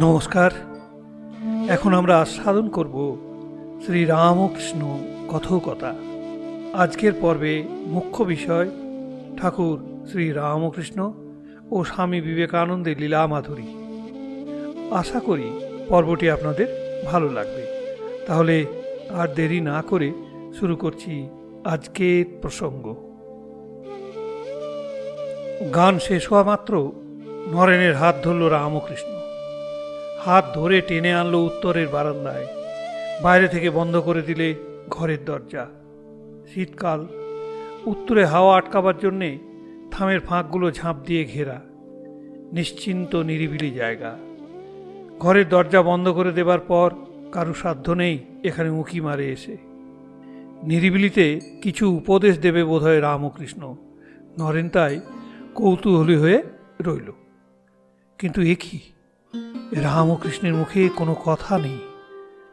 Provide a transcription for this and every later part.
নমস্কার। এখন আমরা আস্বাদন করব শ্রী রামকৃষ্ণ কথকতা। আজকের পর্বে মুখ্য বিষয় ঠাকুর শ্রী রামকৃষ্ণ ও স্বামী বিবেকানন্দের লীলা মাধুরী আশা করি পর্বটি আপনাদের ভালো লাগবে। তাহলে আর দেরি না করে শুরু করছি আজকের প্রসঙ্গ। গান শেষ হওয়া মাত্র নরেনের হাত ধরল রামকৃষ্ণ। হাত ধরে টেনে আনলো উত্তরের বারান্দায়। বাইরে থেকে বন্ধ করে দিলে ঘরের দরজা। শীতকাল। উত্তরে হাওয়া আটকাবার জন্যে থামের ফাঁকগুলো ঝাঁপ দিয়ে ঘেরা। নিশ্চিন্ত, নিরিবিলি জায়গা। ঘরের দরজা বন্ধ করে দেবার পর কারু সাধ্য নেই এখানে উঁকি মারে এসে। নিরিবিলিতে কিছু উপদেশ দেবে বোধহয় রামকৃষ্ণ। নরেন তাই কৌতূহলী হয়ে রইল। কিন্তু এ কি? রামকৃষ্ণের মুখে কোনো কথা নেই।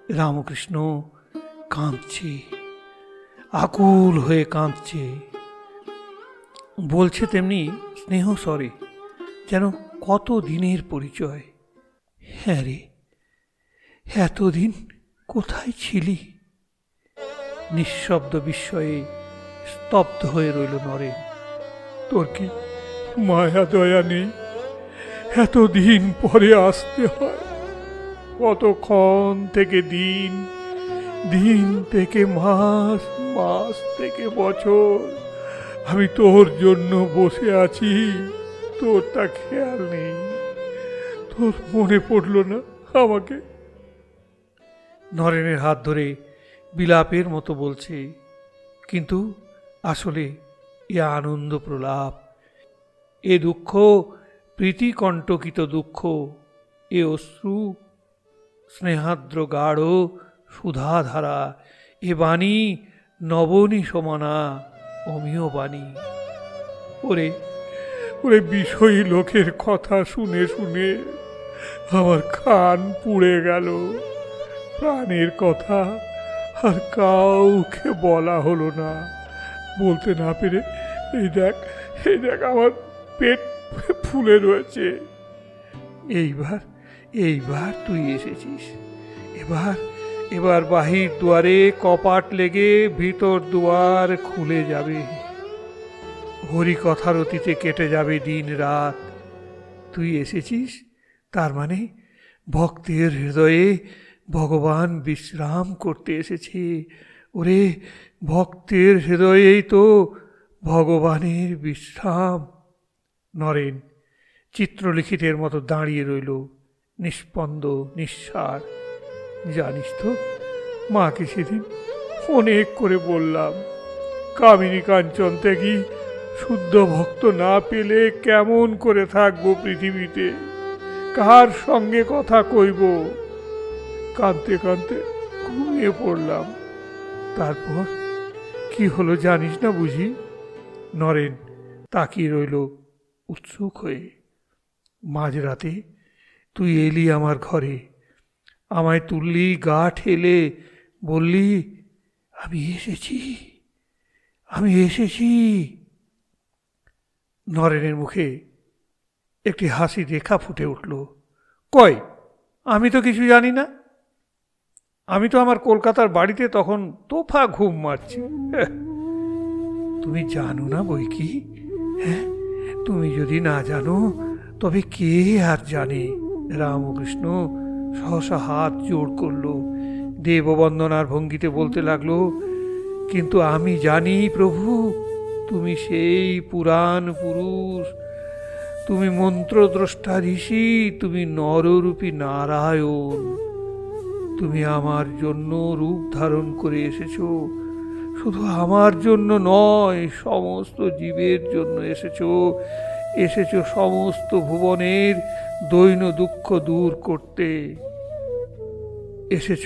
রামকৃষ্ণ কাঁদছে, আকুল হয়ে কাঁদছে। বলছে তেমনি, স্নেহ, স্বরে, যেন কত দিনের পরিচয়? হ্যাঁ রে, এতদিন কোথায় ছিলি? নিঃশব্দ বিস্ময়ে স্তব্ধ হয়ে রইল নরেন। তোর কি মায়া দয়া নেই? এতদিন পরে আসতে হয়। কতক্ষণ থেকে দিন দিন থেকে মাস মাস থেকে বছর। আমি তোর জন্য বসে আছি, তোর তা খেয়াল নেই। তোর মনে পড়ল না আমাকে? নরেনের হাত ধরে বিলাপের মতো বলছে, কিন্তু আসলে এ আনন্দ প্রলাপ, এ দুঃখ প্রীতিকণ্টকিত দুঃখ, এ অশ্রু স্নেহাদ্র গাঢ় সুধাধারা, এ বাণী নবনী সমানা অমীয় বাণী। ওরে ওরে বিষয়ী লোকের কথা শুনে শুনে আমার কান পুড়ে গেল। প্রাণের কথা আর কাউকে বলা হলো না। বলতে না পেরে এই দেখ এই দেখ আমার পেট ফুলে রয়েছে। এইবার এইবার তুই এসেছিস। এবার এবার বাহির দুয়ারে কপাট লেগে ভিতর দুয়ার খুলে যাবে। হরি কথার অতীতে কেটে যাবে দিন রাত। তুই এসেছিস? তার মানে ভক্তের হৃদয়ে ভগবান বিশ্রাম করতে এসেছে। ওরে, ভক্তের হৃদয়েই তো ভগবানের বিশ্রাম। নরেন। চিত্রলিখিতের মতো দাঁড়িয়ে রইল, নিষ্পন্দ, নিঃসার। জানিস তো, মাকে সেদিন অনেক করে বললাম, কামিনী কাঞ্চন ত্যাগী, শুদ্ধ ভক্ত না পেলে কেমন করে থাকব পৃথিবীতে? কার সঙ্গে কথা কইব? কাঁদতে কাঁদতে ঘুমিয়ে পড়লাম। তারপর কি হলো জানিস না বুঝি? নরেন তাকিয়ে রইল উৎসুক হয়ে মাঝরাতে, তুই এলি আমার ঘরে, আমায় তুললি, গা ঠেলে বললি, আমি এসেছি আমি এসেছি। নরেনের মুখে একটি হাসি রেখা ফুটে উঠল। কয় আমি তো কিছু জানি না। আমি তো আমার কলকাতার বাড়িতে তখন তোফা ঘুম মারছি। হ্যাঁ। তুমি জানো না বই কি? হ্যাঁ তুমি যদি না জানো, তবে কে আর জানে? রামকৃষ্ণ সহসা হাত জোড় করল। দেববন্দনার ভঙ্গিতে বলতে লাগল, কিন্তু আমি জানি প্রভু, তুমি সেই পুরাণ পুরুষ। তুমি মন্ত্রদ্রষ্টা ঋষি, তুমি নররূপী নারায়ণ। তুমি আমার জন্য রূপ ধারণ করে এসেছ। শুধু আমার জন্য নয়, সমস্ত জীবের জন্য এসেছ। এসেছ সমস্ত ভুবনের দৈন দুঃখ দূর করতে। এসেছ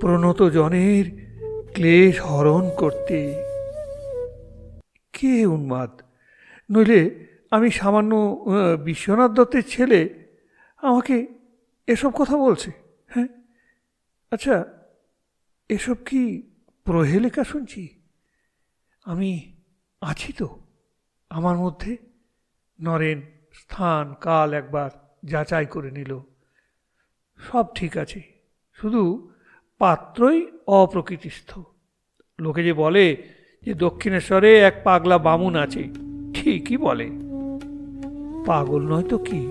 প্রণত জনের ক্লেশ হরণ করতে। কে উন্মাদ? নইলে আমি সামান্য বিশ্বনাথ দত্তের ছেলে, আমাকে এসব কথা বলছে হ্যাঁ? আচ্ছা এসব কি প্রহেলিকা শুনছি। আমি আছি তো। আমার মধ্যে নরেন স্থান, কাল একবার যাচাই করে নিল। সব ঠিক আছে। শুধু পাত্রই অপ্রকৃতিস্থ। লোকে যে বলে যে দক্ষিণেশ্বরে এক পাগলা বামুন আছে, ঠিকই বলে। পাগল নয় তো কি?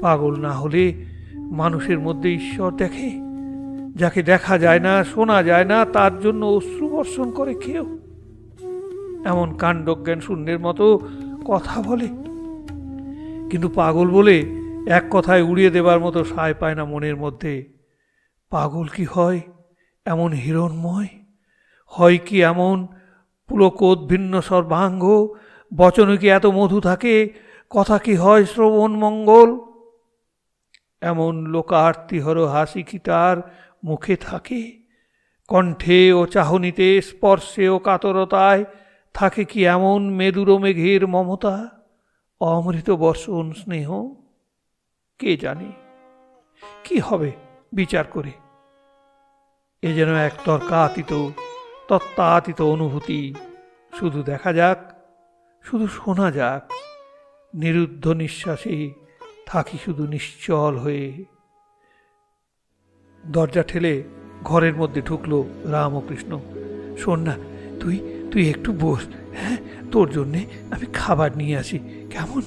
পাগল না হলে মানুষের মধ্যে ঈশ্বর দেখে যাকে দেখা যায় না, শোনা যায় না, তার জন্য অশ্রু বর্ষণ করে কেউ। এমন কাণ্ডজ্ঞান শূন্যের মতো কথা বলে। কিন্তু পাগল বলে এক কথায় উড়িয়ে দেবার মতো সায় পায় না মনের মধ্যে। পাগল কি হয়? এমন হিরণময়? হয় কি এমন পুলকোদ ভিন্ন সর্বাঙ্গ? বচনে কি এত মধু থাকে? কথা কি হয় শ্রবণ মঙ্গল? এমন লোকার্তিহর হাসি কি তার মুখে থাকে। কণ্ঠে ও চাহনিতে, স্পর্শে ও কাতরতায় থাকে কি এমন মেদুর মেঘের মমতা? অমৃত বর্ষণ স্নেহ? কে জানে? কি হবে বিচার করে? এ যেন এক তর্কাতীত, তত্ত্বাতীত অনুভূতি। শুধু দেখা যাক, শুধু শোনা যাক। নিরুদ্ধ নিঃশ্বাসে থাকি শুধু নিশ্চল হয়ে। দরজা ঠেলে ঘরের মধ্যে ঢুকলো রাম ও কৃষ্ণ শোন না, তুই তুই একটু বস হ্যাঁ? তোর জন্যে আমি খাবার নিয়ে আসি, কেমন?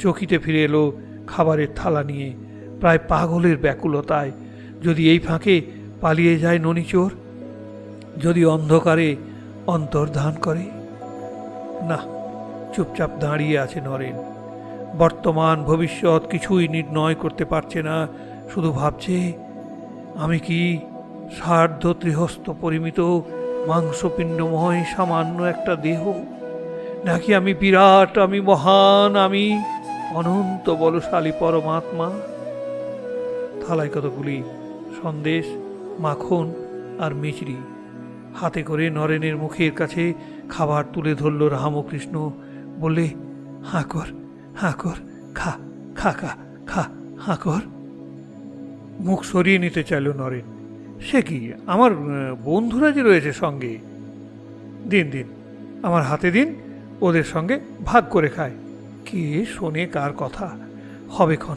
চকিতে ফিরে এলো খাবারের থালা নিয়ে, প্রায় পাগলের ব্যাকুলতায়। যদি এই ফাঁকে পালিয়ে যায় ননিচোর যদি অন্ধকারে অন্তর্ধান করে? না, চুপচাপ দাঁড়িয়ে আছে নরেন। বর্তমান ভবিষ্যৎ কিছুই নির্ণয় করতে পারছে না, শুধু ভাবছে আমি কি সার্ধ ত্রিহস্ত পরিমিত মাংসপিণ্ডময় সামান্য একটা দেহ? নাকি আমি বিরাট, আমি মহান, আমি অনন্ত বলশালী পরমাত্মা? থালায় কতগুলি সন্দেশ, মাখন আর মিচড়ি হাতে করে নরেনের মুখের কাছে খাবার তুলে ধরল রামকৃষ্ণ। বলে হাঁ কর হাঁ কর, খা খা খা খা, হাঁ কর। মুখ সরিয়ে নিতে চাইল নরেন। সে কি? আমার বন্ধুরা যে রয়েছে সঙ্গে। দিন দিন, আমার হাতে দিন, ওদের সঙ্গে ভাগ করে খায়। কে শোনে কার কথা? হবে ক্ষণ।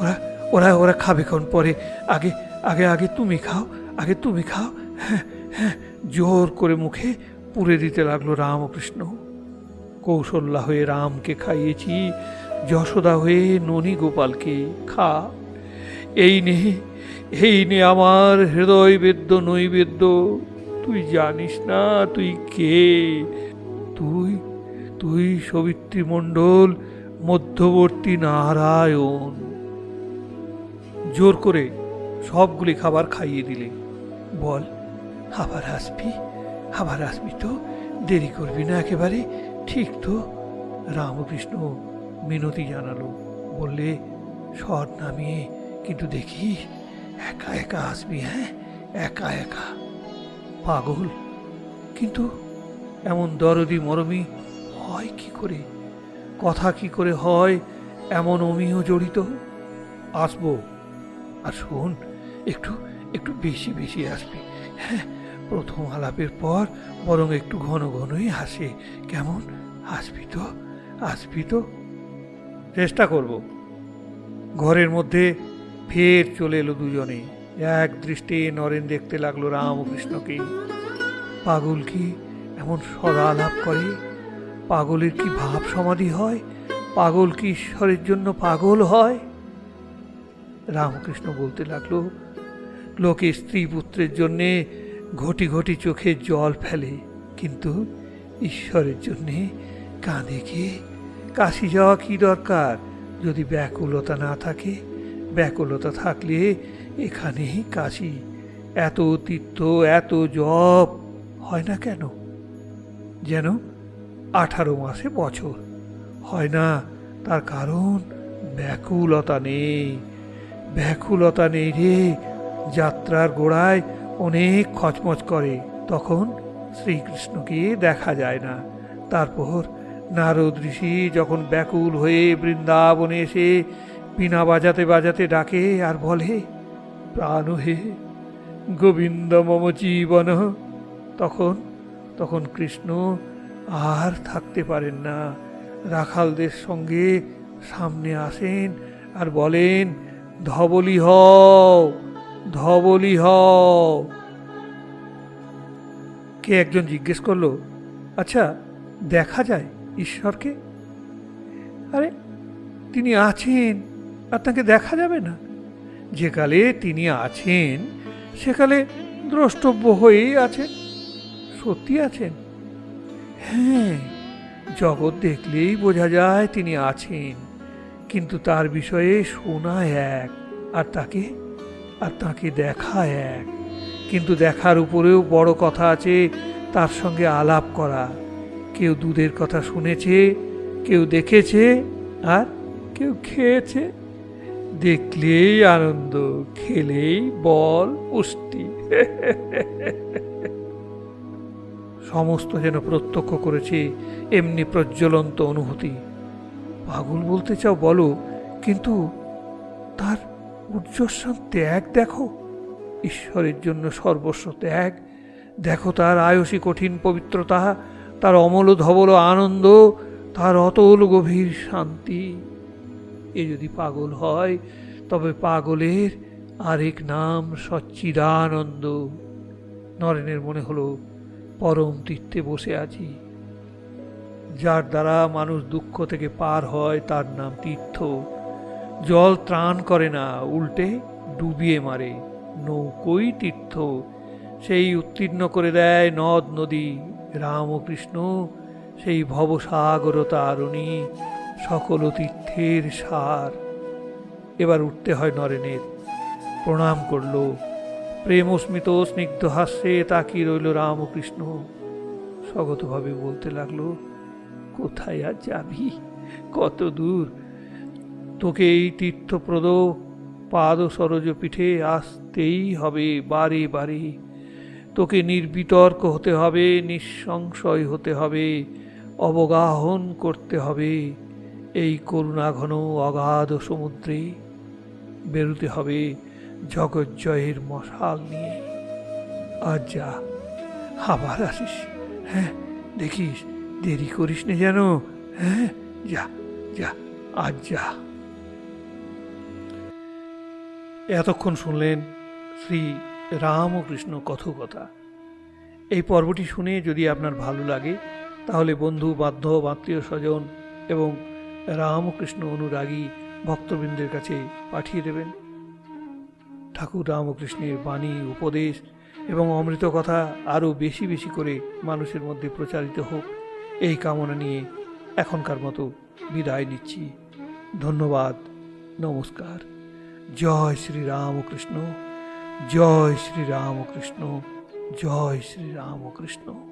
ওরা ওরা ওরা খাবে ক্ষণ পরে। আগে আগে আগে তুমি খাও, আগে তুমি খাও। হ্যাঁ হ্যাঁ জোর করে মুখে পুরে দিতে লাগল রামকৃষ্ণ। কৌশল্যা হয়ে রামকে খাইয়েছি, যশোদা হয়ে ননী গোপালকে খা। এই নে এই নে আমার হৃদয় বেদ্য নৈবেদ্য তুই জানিস না তুই কে? তুই তুই সবিত্রী মণ্ডল মধ্যবর্তী নারায়ণ। জোর করে সবগুলি খাবার খাইয়ে দিলে। বল, আবার আসবি? আবার আসবি তো? দেরি করবি না একেবারে? ঠিক তো? রামকৃষ্ণ মিনতি জানালো। বললে স্বর নামিয়ে কিন্তু দেখি একা একা আসবি হ্যাঁ? একা একা। পাগল। কিন্তু এমন দরদি মরমি হয় কি করে? কথা কি করে হয় এমন অমিও জড়িত? আসব। আর শোন, একটু একটু বেশি বেশি আসবি হ্যাঁ? প্রথম আলাপের পর বরং একটু ঘন ঘনই হাসে। কেমন? আসবি তো আসবি তো। চেষ্টা করব। ঘরের মধ্যে ফের চলে এলো দুজনে। এক দৃষ্টে নরেন দেখতে লাগল রামকৃষ্ণকে। পাগল কি এমন সদা লাভ করে? পাগলের কি ভাব সমাধি হয়? পাগল কি ঈশ্বরের জন্য পাগল হয়? রামকৃষ্ণ বলতে লাগল, লোকে স্ত্রী পুত্রের জন্যে ঘটি ঘটি চোখে জল ফেলে, কিন্তু ঈশ্বরের জন্যে কাঁদে কে? কাশি যাওয়া কি দরকার? যদি ব্যাকুলতা না থাকে ব্যাকুলতা থাকলে এখানেই কাশি। এত তীর্থ এত জপ, হয় না কেন? যেন আঠারো মাসে বছর। হয় না, তার কারণ ব্যাকুলতা নেই। ব্যাকুলতা নেই রে, যাত্রার গোড়ায় অনেক খচমচ করে। তখন শ্রীকৃষ্ণকে দেখা যায় না। তারপর নারদ ঋষি যখন ব্যাকুল হয়ে বৃন্দাবনে এসে বিনা বাজাতে বাজাতে ডাকে আর বলে, প্রাণ হে গোবিন্দ, মম জীবন। তখন তখন কৃষ্ণ আর থাকতে পারেন না। রাখালদের সঙ্গে সামনে আসেন আর বলেন, ধবলি হও ধবলি হও। কে একজন জিজ্ঞেস করল আচ্ছা দেখা যায় ঈশ্বরকে? আরে, তিনি আছেন। আপনাকে দেখা যাবে না। যেকালে তিনি আছেন সেকালে দ্রষ্টব্য হয়েই আছেন। সত্যি আছেন? হ্যাঁ জগৎ দেখলেই বোঝা যায় তিনি আছেন। কিন্তু তার বিষয়ে শোনা এক, আর তাকে আর তাকে দেখা এক। কিন্তু দেখার উপরেও বড় কথা আছে, তার সঙ্গে আলাপ করা। কেউ দুধের কথা শুনেছে, কেউ দেখেছে, আর কেউ খেয়েছে। দেখলেই আনন্দ, খেলেই বল, পুষ্টি। সমস্ত যেন প্রত্যক্ষ করেছে, এমনি প্রজ্বলন্ত অনুভূতি। পাগল বলতে চাও বলো, কিন্তু তার উজ্জ্বসান ত্যাগ দেখো। ঈশ্বরের জন্য সর্বস্ব ত্যাগ। দেখো তার আয়সী কঠিন পবিত্রতা, তার অমল ধবল আনন্দ, তার অতল গভীর শান্তি। এ যদি পাগল হয়, তবে পাগলের আরেক নাম সচ্চিদানন্দ। নরেনের মনে হলো, পরম তীর্থে বসে আছি। যার দ্বারা মানুষ দুঃখ থেকে পার হয়, তার নাম তীর্থ। জল ত্রাণ করে না, উল্টে ডুবিয়ে মারে। নৌকোই তীর্থ। সেই উত্তীর্ণ করে দেয় নদ, নদী। রাম ও কৃষ্ণ সেই ভবসাগর তারণী সকল তীর্থের সার। এবার উঠতে হয় নরেনের। প্রণাম করল। প্রেমস্মিত স্নিগ্ধ হাস্যে তাকিয়ে রইল রামকৃষ্ণ। স্বগতভাবে বলতে লাগল, কোথায় আর যাবি? কত দূর? তোকে এই তীর্থপ্রদ পাদ সরজ পিঠে আসতেই হবে বারে বারে। তোকে নির্বিতর্ক হতে হবে, নিঃসংশয় হতে হবে, অবগাহন করতে হবে। এই করুণাঘন অগাধ সমুদ্রে বেরোতে হবে জগজ্জয়ের মশাল নিয়ে। আর যা, আবার আসিস। হ্যাঁ দেখিস, দেরি করিস না যেন। হ্যাঁ যা যা, আজ যা। এতক্ষণ শুনলেন শ্রী রামকৃষ্ণ কথকথা এই পর্বটি শুনে যদি আপনার ভালো লাগে, তাহলে বন্ধু, বান্ধব, আত্মীয় স্বজন এবং রামকৃষ্ণ অনুরাগী ভক্তবৃন্দের কাছে পাঠিয়ে দেবেন। ঠাকুর রামকৃষ্ণের বাণী, উপদেশ এবং অমৃত কথা আরও বেশি বেশি করে মানুষের মধ্যে প্রচারিত হোক, এই কামনা নিয়ে এখনকার মতো বিদায় নিচ্ছি। ধন্যবাদ, নমস্কার। জয় শ্রী রামকৃষ্ণ, জয় শ্রী রামকৃষ্ণ, জয় শ্রী রামকৃষ্ণ।